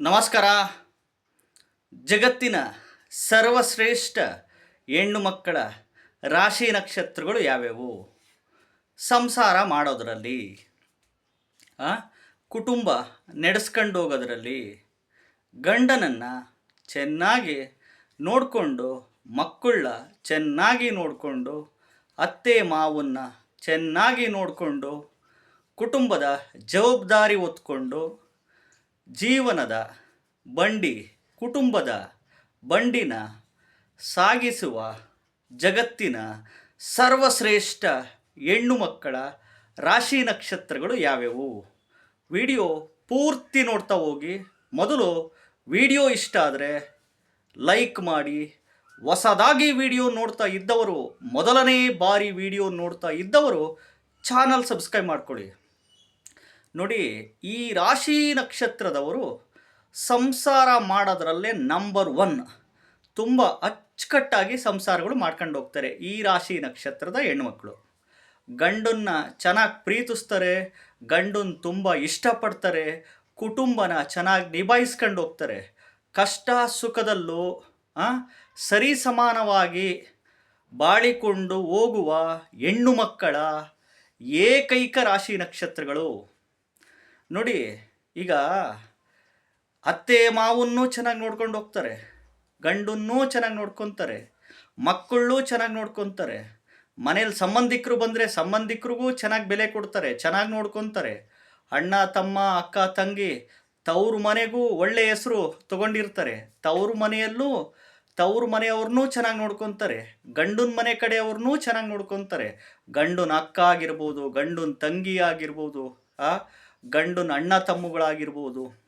ನಮಸ್ಕಾರ. ಜಗತ್ತಿನ ಸರ್ವಶ್ರೇಷ್ಠ ಹೆಣ್ಣು ಮಕ್ಕಳ ರಾಶಿ ನಕ್ಷತ್ರಗಳು ಯಾವ್ಯಾವು? ಸಂಸಾರ ಮಾಡೋದರಲ್ಲಿ ಕುಟುಂಬ ನಡೆಸ್ಕೊಂಡು ಹೋಗೋದರಲ್ಲಿ, ಗಂಡನನ್ನು ಚೆನ್ನಾಗಿ ನೋಡಿಕೊಂಡು, ಮಕ್ಕಳನ್ನ ಚೆನ್ನಾಗಿ ನೋಡಿಕೊಂಡು, ಅತ್ತೆ ಮಾವನ್ನ ಚೆನ್ನಾಗಿ ನೋಡಿಕೊಂಡು, ಕುಟುಂಬದ ಜವಾಬ್ದಾರಿ ಹೊತ್ಕೊಂಡು ಜೀವನದ ಬಂಡಿ, ಕುಟುಂಬದ ಬಂಡಿನ ಸಾಗಿಸುವ ಜಗತ್ತಿನ ಸರ್ವಶ್ರೇಷ್ಠ ಹೆಣ್ಣು ಮಕ್ಕಳ ರಾಶಿ ನಕ್ಷತ್ರಗಳು ಯಾವ್ಯಾವು? ವಿಡಿಯೋ ಪೂರ್ತಿ ನೋಡ್ತಾ ಹೋಗಿ. ಮೊದಲು ವಿಡಿಯೋ ಇಷ್ಟ ಆದರೆ ಲೈಕ್ ಮಾಡಿ. ಹೊಸದಾಗಿ ವಿಡಿಯೋ ನೋಡ್ತಾ ಇದ್ದವರು, ಮೊದಲನೇ ಬಾರಿ ವಿಡಿಯೋ ನೋಡ್ತಾ ಇದ್ದವರು, ಚಾನಲ್ ಸಬ್ಸ್ಕ್ರೈಬ್ ಮಾಡ್ಕೊಳ್ಳಿ. ನೋಡಿ, ಈ ರಾಶಿ ನಕ್ಷತ್ರದವರು ಸಂಸಾರ ಮಾಡೋದ್ರಲ್ಲೇ ನಂಬರ್ ಒನ್ ತುಂಬ ಅಚ್ಚುಕಟ್ಟಾಗಿ ಸಂಸಾರಗಳು ಮಾಡ್ಕೊಂಡು ಹೋಗ್ತಾರೆ ಈ ರಾಶಿ ನಕ್ಷತ್ರದ ಹೆಣ್ಮಕ್ಳು. ಗಂಡನ್ನ ಚೆನ್ನಾಗಿ ಪ್ರೀತಿಸ್ತಾರೆ ಗಂಡನ್ನ ತುಂಬ ಇಷ್ಟಪಡ್ತಾರೆ, ಕುಟುಂಬನ ಚೆನ್ನಾಗಿ ನಿಭಾಯಿಸ್ಕೊಂಡು ಹೋಗ್ತಾರೆ. ಕಷ್ಟ ಸುಖದಲ್ಲೂ ಸರಿ ಸಮಾನವಾಗಿ ಬಾಳಿಕೊಂಡು ಹೋಗುವ ಹೆಣ್ಣು ಮಕ್ಕಳ ಏಕೈಕ ರಾಶಿ ನಕ್ಷತ್ರಗಳು ನೋಡಿ, ಈಗ ಅತ್ತೆ ಮಾವನ್ನೂ ಚೆನ್ನಾಗಿ ನೋಡ್ಕೊಂಡು ಹೋಗ್ತಾರೆ, ಗಂಡನ್ನೂ ಚೆನ್ನಾಗಿ ನೋಡ್ಕೊತಾರೆ, ಮಕ್ಕಳನ್ನೂ ಚೆನ್ನಾಗಿ ನೋಡ್ಕೊತಾರೆ, ಮನೇಲಿ ಸಂಬಂಧಿಕರು ಬಂದರೆ ಸಂಬಂಧಿಕರಿಗೂ ಚೆನ್ನಾಗಿ ಬೆಲೆ ಕೊಡ್ತಾರೆ, ಚೆನ್ನಾಗಿ ನೋಡ್ಕೊತಾರೆ. ಅಣ್ಣ, ತಮ್ಮ, ಅಕ್ಕ, ತಂಗಿ, ತವ್ರ ಮನೆಗೂ ಒಳ್ಳೆ ಹೆಸರು ತಗೊಂಡಿರ್ತಾರೆ. ತವ್ರ ಮನೆಯಲ್ಲೂ, ತವ್ರ ಮನೆಯವ್ರನ್ನೂ ಚೆನ್ನಾಗಿ ನೋಡ್ಕೊತಾರೆ. ಗಂಡನ ಮನೆ ಕಡೆಯವ್ರನ್ನೂ ಚೆನ್ನಾಗಿ ನೋಡ್ಕೊತಾರೆ. ಗಂಡನ ಅಕ್ಕ ಆಗಿರ್ಬೋದು, ಗಂಡನ ತಂಗಿ ಆಗಿರ್ಬೋದು, ಆ ಗಂಡನ ಅಣ್ಣ ತಮ್ಮಗಳಾಗಿರ್ಬೋದು,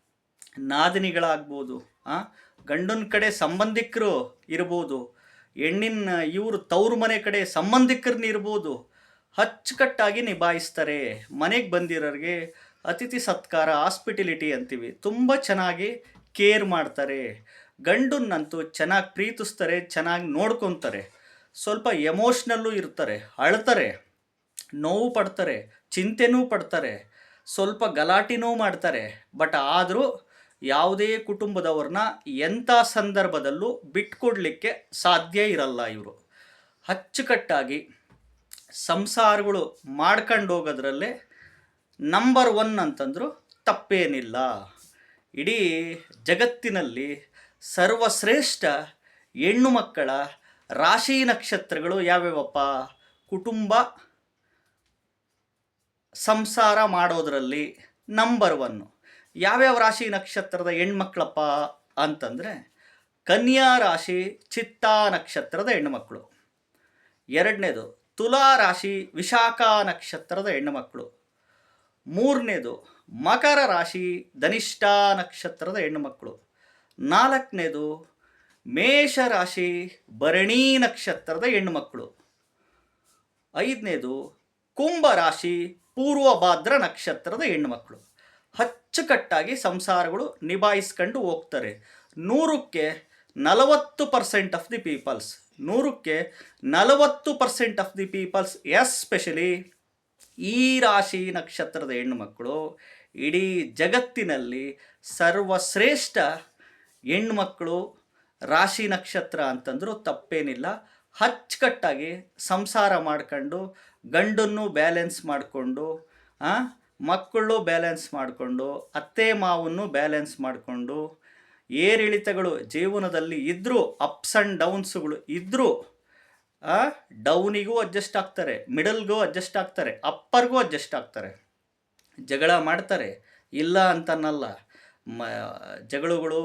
ನಾದಿನಿಗಳಾಗ್ಬೋದು, ಆ? ಗಂಡನ ಕಡೆ ಸಂಬಂಧಿಕರು ಇರ್ಬೋದು, ಹೆಣ್ಣಿನ ಇವರು ತವ್ರ ಮನೆ ಕಡೆ ಸಂಬಂಧಿಕರನ್ನ ಇರ್ಬೋದು, ಅಚ್ಚುಕಟ್ಟಾಗಿ ನಿಭಾಯಿಸ್ತಾರೆ. ಮನೆಗೆ ಬಂದಿರೋರಿಗೆ ಅತಿಥಿ ಸತ್ಕಾರ, ಹಾಸ್ಪಿಟಲಿಟಿ ಅಂತೀವಿ. ತುಂಬ ಚೆನ್ನಾಗಿ ಕೇರ್ ಮಾಡ್ತಾರೆ. ಗಂಡನ್ನಂತೂ ಚೆನ್ನಾಗಿ ಪ್ರೀತಿಸ್ತಾರೆ, ಚೆನ್ನಾಗಿ ನೋಡ್ಕೊತಾರೆ. ಸ್ವಲ್ಪ ಎಮೋಷ್ನಲ್ಲೂ ಇರ್ತಾರೆ, ಅಳ್ತಾರೆ, ನೋವು ಪಡ್ತಾರೆ, ಚಿಂತೆನೂ ಪಡ್ತಾರೆ. ಸ್ವಲ್ಪ ಗಲಾಟಿನೂ ಮಾಡ್ತಾರೆ. ಬಟ್ ಆದರೂ ಯಾವುದೇ ಕುಟುಂಬದವ್ರನ್ನ ಎಂಥ ಸಂದರ್ಭದಲ್ಲೂ ಬಿಟ್ಕೊಡ್ಲಿಕ್ಕೆ ಸಾಧ್ಯ ಇರಲ್ಲ ಇವರು. ಅಚ್ಚುಕಟ್ಟಾಗಿ ಸಂಸಾರಗಳು ಮಾಡ್ಕೊಂಡು ಹೋಗೋದ್ರಲ್ಲೇ ನಂಬರ್ ಒನ್ ಅಂತಂದ್ರು ತಪ್ಪೇನಿಲ್ಲ. ಇಡೀ ಜಗತ್ತಿನಲ್ಲಿ ಸರ್ವಶ್ರೇಷ್ಠ ಹೆಣ್ಣು ಮಕ್ಕಳ ರಾಶಿ ನಕ್ಷತ್ರಗಳು ಯಾವ್ಯಾವಪ್ಪ? ಕುಟುಂಬ ಸಂಸಾರ ಮಾಡೋದರಲ್ಲಿ ನಂಬರ್ ಒನ್ನು ಯಾವ್ಯಾವ ರಾಶಿ ನಕ್ಷತ್ರದ ಹೆಣ್ಮಕ್ಳಪ್ಪ ಅಂತಂದರೆ, ಕನ್ಯಾ ರಾಶಿ, ಚಿತ್ತಾ ನಕ್ಷತ್ರದ ಹೆಣ್ಣುಮಕ್ಕಳು ಎರಡನೇದು, ತುಲಾ ರಾಶಿ, ವಿಶಾಖ ನಕ್ಷತ್ರದ ಹೆಣ್ಣುಮಕ್ಕಳು ಮೂರನೇದು, ಮಕರ ರಾಶಿ, ಧನಿಷ್ಠ ನಕ್ಷತ್ರದ ಹೆಣ್ಣುಮಕ್ಕಳು ನಾಲ್ಕನೇದು, ಮೇಷ ರಾಶಿ, ಭರಣಿ ನಕ್ಷತ್ರದ ಹೆಣ್ಣುಮಕ್ಕಳು ಐದನೇದು ಕುಂಭ ರಾಶಿ ಪೂರ್ವಭಾದ್ರ ನಕ್ಷತ್ರದ ಹೆಣ್ಣುಮಕ್ಕಳು ಅಚ್ಚುಕಟ್ಟಾಗಿ ಸಂಸಾರಗಳು ನಿಭಾಯಿಸ್ಕೊಂಡು ಹೋಗ್ತಾರೆ. ನೂರಕ್ಕೆ ನಲವತ್ತು ಪರ್ಸೆಂಟ್ ಆಫ್ ದಿ ಪೀಪಲ್ಸ್. ನೂರಕ್ಕೆ ನಲವತ್ತು percent of the peoples especially ಈ ರಾಶಿ ನಕ್ಷತ್ರದ ಹೆಣ್ಣುಮಕ್ಕಳು ಇಡೀ ಜಗತ್ತಿನಲ್ಲಿ ಸರ್ವಶ್ರೇಷ್ಠ ಹೆಣ್ಮಕ್ಕಳು ರಾಶಿ ನಕ್ಷತ್ರ ಅಂತಂದರೂ ತಪ್ಪೇನಿಲ್ಲ. ಅಚ್ಚುಕಟ್ಟಾಗಿ ಸಂಸಾರ ಮಾಡ್ಕೊಂಡು ಗಂಡನ್ನು ಬ್ಯಾಲೆನ್ಸ್ ಮಾಡಿಕೊಂಡು ಮಕ್ಕಳು ಬ್ಯಾಲೆನ್ಸ್ ಮಾಡಿಕೊಂಡು, ಅತ್ತೆ ಮಾವನ್ನು ಬ್ಯಾಲೆನ್ಸ್ ಮಾಡಿಕೊಂಡು, ಏರಿಳಿತಗಳು ಜೀವನದಲ್ಲಿ ಇದ್ದರೂ ಅಪ್ಸ್ ಆ್ಯಂಡ್ ಡೌನ್ಸ್ಗಳು ಇದ್ದರೂ ಡೌನಿಗೂ ಅಡ್ಜಸ್ಟ್ ಆಗ್ತಾರೆ ಮಿಡಲ್ಗೂ ಅಡ್ಜಸ್ಟ್ ಆಗ್ತಾರೆ ಅಪ್ಪರ್ಗೂ ಅಡ್ಜಸ್ಟ್ ಆಗ್ತಾರೆ. ಜಗಳ ಮಾಡ್ತಾರೆ, ಇಲ್ಲ ಅಂತನ್ನಲ್ಲ. ಮ, ಜಗಳಗಳು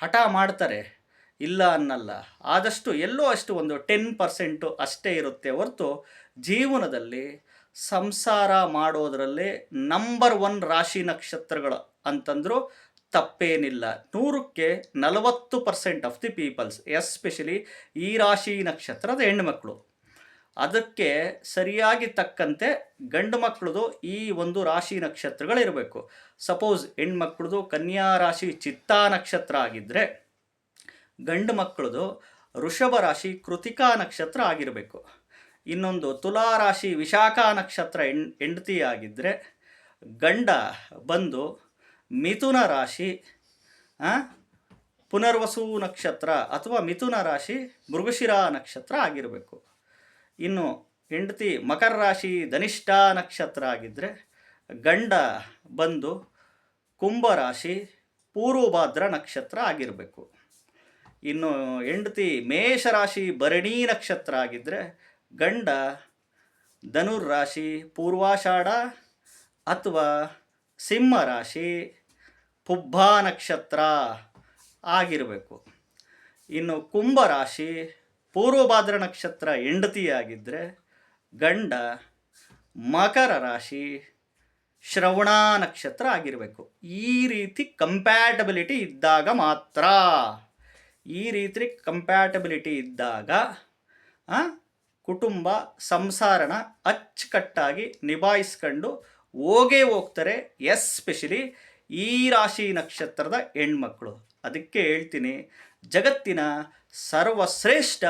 ಹಠ ಮಾಡ್ತಾರೆ. ಇಲ್ಲ ಅನ್ನಲ್ಲ. ಆದಷ್ಟು ಎಲ್ಲೋ ಅಷ್ಟು ಒಂದು ಟೆನ್ ಪರ್ಸೆಂಟು ಅಷ್ಟೇ ಇರುತ್ತೆ ಹೊರತು ಜೀವನದಲ್ಲಿ ಸಂಸಾರ ಮಾಡೋದರಲ್ಲಿ ನಂಬರ್ ಒನ್ ರಾಶಿ ನಕ್ಷತ್ರಗಳು ಅಂತಂದರೂ ತಪ್ಪೇನಿಲ್ಲ. ನೂರಕ್ಕೆ ನಲವತ್ತು percent of the peoples especially ಈ ರಾಶಿ ನಕ್ಷತ್ರದ ಹೆಣ್ಮಕ್ಳು. ಅದಕ್ಕೆ ಸರಿಯಾಗಿ ತಕ್ಕಂತೆ ಗಂಡು ಮಕ್ಕಳದು ಈ ಒಂದು ರಾಶಿ ನಕ್ಷತ್ರಗಳಿರಬೇಕು. ಸಪೋಸ್ ಹೆಣ್ಮಕ್ಳದು ಕನ್ಯಾ ರಾಶಿ ಚಿತ್ತಾ ನಕ್ಷತ್ರ ಆಗಿದ್ದರೆ ಗಂಡು ಮಕ್ಕಳದು ವೃಷಭ ರಾಶಿ ಕೃತಿಕಾ ನಕ್ಷತ್ರ ಆಗಿರಬೇಕು. ಇನ್ನೊಂದು ತುಲಾ ರಾಶಿ ವಿಶಾಖ ನಕ್ಷತ್ರ ಹೆಣ್, ಹೆಂಡತಿ ಆಗಿದ್ದರೆ ಗಂಡ ಬಂದು ಮಿಥುನ ರಾಶಿ ಪುನರ್ವಸು ನಕ್ಷತ್ರ ಅಥವಾ ಮಿಥುನ ರಾಶಿ ಮೃಗಶಿರ ನಕ್ಷತ್ರ ಆಗಿರಬೇಕು. ಇನ್ನು ಹೆಂಡತಿ ಮಕರ ರಾಶಿ ಧನಿಷ್ಠ ನಕ್ಷತ್ರ ಆಗಿದ್ದರೆ ಗಂಡ ಬಂದು ಕುಂಭ ರಾಶಿ ಪೂರ್ವಭಾದ್ರ ನಕ್ಷತ್ರ ಆಗಿರಬೇಕು. ಇನ್ನು ಹೆಂಡತಿ ಮೇಷರಾಶಿ ಭರಣಿ ನಕ್ಷತ್ರ ಆಗಿದ್ದರೆ ಗಂಡ ಧನುರ್ ರಾಶಿ ಪೂರ್ವಾಷಾಢ ಅಥವಾ ಸಿಂಹ ರಾಶಿ ಪುಬ್ಬ ನಕ್ಷತ್ರ ಆಗಿರಬೇಕು. ಇನ್ನು ಕುಂಭ ರಾಶಿ ಪೂರ್ವಭಾದ್ರ ನಕ್ಷತ್ರ ಹೆಂಡತಿಯಾಗಿದ್ದರೆ ಗಂಡ, ಮಕರ ರಾಶಿ, ಶ್ರವಣ ನಕ್ಷತ್ರ ಆಗಿರಬೇಕು. ಈ ರೀತಿ ಕಂಪ್ಯಾಟಬಿಲಿಟಿ ಇದ್ದಾಗ ಮಾತ್ರ. ಈ ರೀತಿ ಕಂಪ್ಯಾಟಬಿಲಿಟಿ ಇದ್ದಾಗ ಕುಟುಂಬ ಸಂಸಾರನ ಅಚ್ಚುಕಟ್ಟಾಗಿ ನಿಭಾಯಿಸ್ಕೊಂಡು ಹೋಗೇ ಹೋಗ್ತಾರೆ ಎಸ್ಪೆಷಲಿ ಈ ರಾಶಿ ನಕ್ಷತ್ರದ ಹೆಣ್ಮಕ್ಳು. ಅದಕ್ಕೆ ಹೇಳ್ತೀನಿ, ಜಗತ್ತಿನ ಸರ್ವಶ್ರೇಷ್ಠ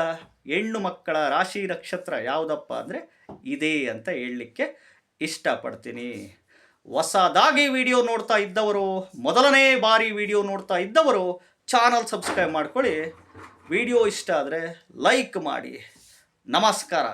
ಹೆಣ್ಣು ಮಕ್ಕಳ ರಾಶಿ ನಕ್ಷತ್ರ ಯಾವುದಪ್ಪ ಅಂದರೆ ಇದೇ ಅಂತ ಹೇಳಲಿಕ್ಕೆ ಇಷ್ಟಪಡ್ತೀನಿ. ಹೊಸದಾಗಿ ವಿಡಿಯೋ ನೋಡ್ತಾ ಇದ್ದವರು, ಮೊದಲನೇ ಬಾರಿ ವಿಡಿಯೋ ನೋಡ್ತಾ ಇದ್ದವರು ಚಾನಲ್ ಸಬ್ಸ್ಕ್ರೈಬ್ ಮಾಡ್ಕೊಳ್ಳಿ. ವಿಡಿಯೋ ಇಷ್ಟ ಆದರೆ ಲೈಕ್ ಮಾಡಿ. ನಮಸ್ಕಾರ.